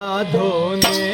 સાધોને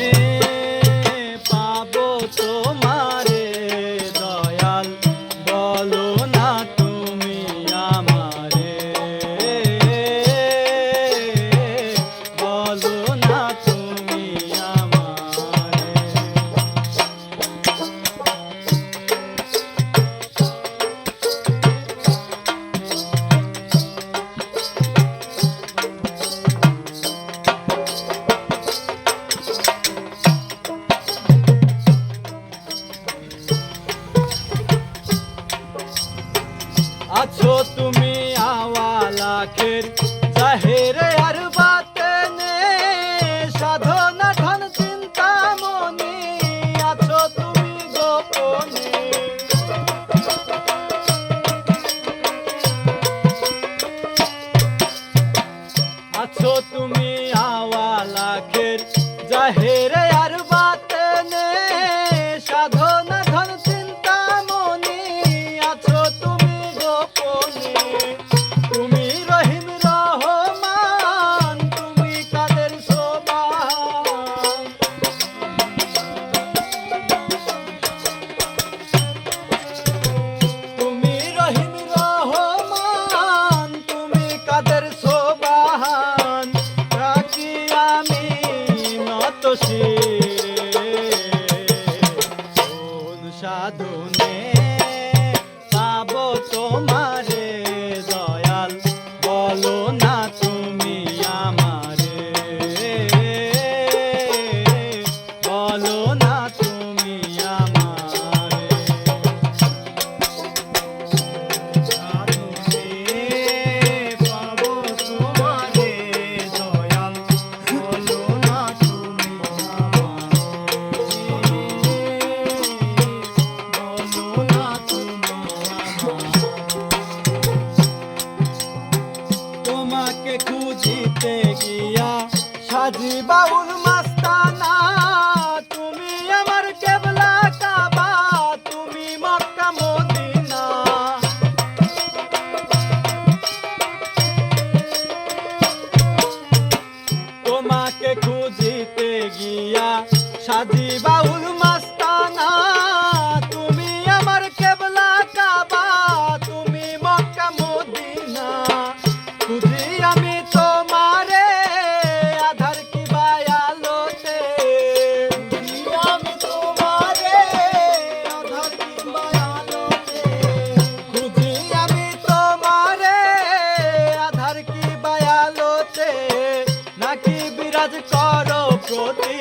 সাধুনে পাব তোমার বাড়িতে গিয়া তুমি আমার কেবলা কাবা তুমি তোমাকে খুঁজিতে গিয়া সাজি কাজ করো প্রতি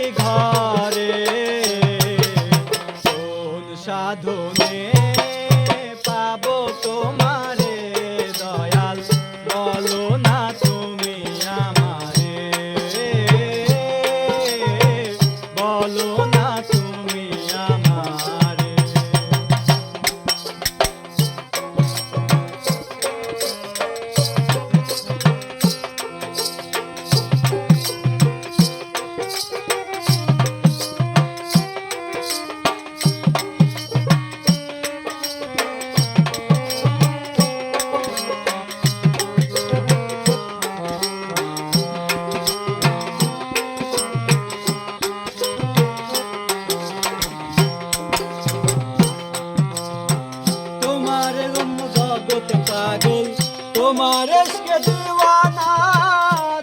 কত পাগল। তোমার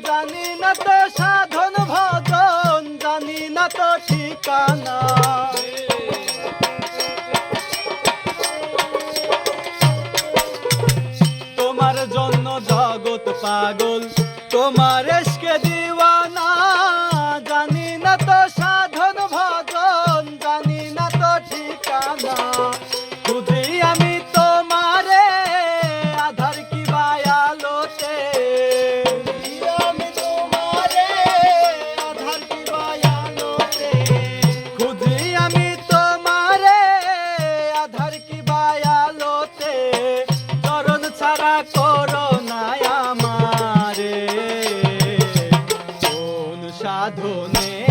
জানি না তো সাধন ভজন, জানি না তো ঠিকানা। তোমার জন্য জগৎ পাগল, তোমার साधो ने